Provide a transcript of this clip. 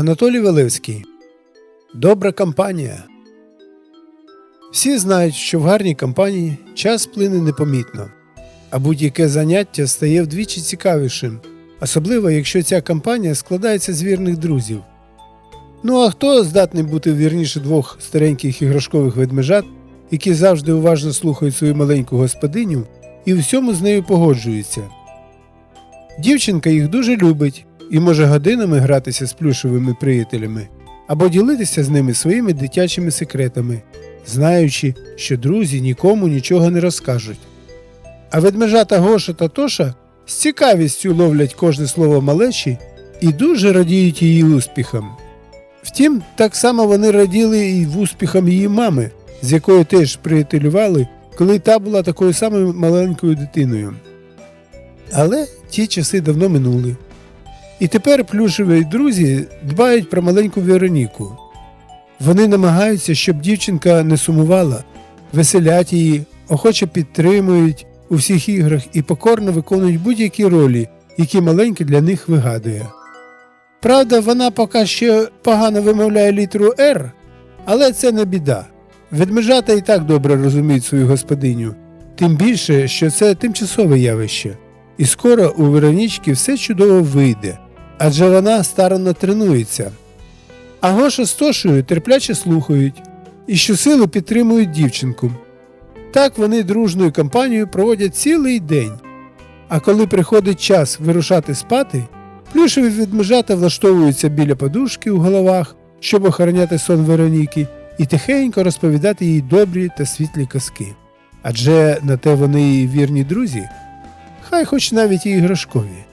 Анатолій Велевський. Добра компанія. Всі знають, що в гарній компанії час плине непомітно, а будь-яке заняття стає вдвічі цікавішим, особливо якщо ця компанія складається з вірних друзів. Ну а хто здатний бути вірніше двох стареньких іграшкових ведмежат, які завжди уважно слухають свою маленьку господиню і всьому з нею погоджуються? Дівчинка їх дуже любить і може годинами гратися з плюшевими приятелями або ділитися з ними своїми дитячими секретами, знаючи, що друзі нікому нічого не розкажуть. А ведмежата Гоша та Тоша з цікавістю ловлять кожне слово малечі і дуже радіють її успіхам. Втім, так само вони раділи і в успіхам її мами, з якою теж приятелювали, коли та була такою самою маленькою дитиною. Але ті часи давно минули. І тепер плюшеві друзі дбають про маленьку Вероніку. Вони намагаються, щоб дівчинка не сумувала, веселять її, охоче підтримують у всіх іграх і покорно виконують будь-які ролі, які маленька для них вигадує. Правда, вона поки що погано вимовляє літеру Р, але це не біда. Ведмежата і так добре розуміють свою господиню, тим більше, що це тимчасове явище. І скоро у Веронічки все чудово вийде, адже вона старанно тренується. А Гоша з Тошею терпляче слухають і щосили підтримують дівчинку. Так вони дружною компанією проводять цілий день. А коли приходить час вирушати спати, плюшеві ведмежата влаштовуються біля подушки у головах, щоб охороняти сон Вероніки, і тихенько розповідати їй добрі та світлі казки. Адже на те вони і вірні друзі, хай хоч навіть і іграшкові.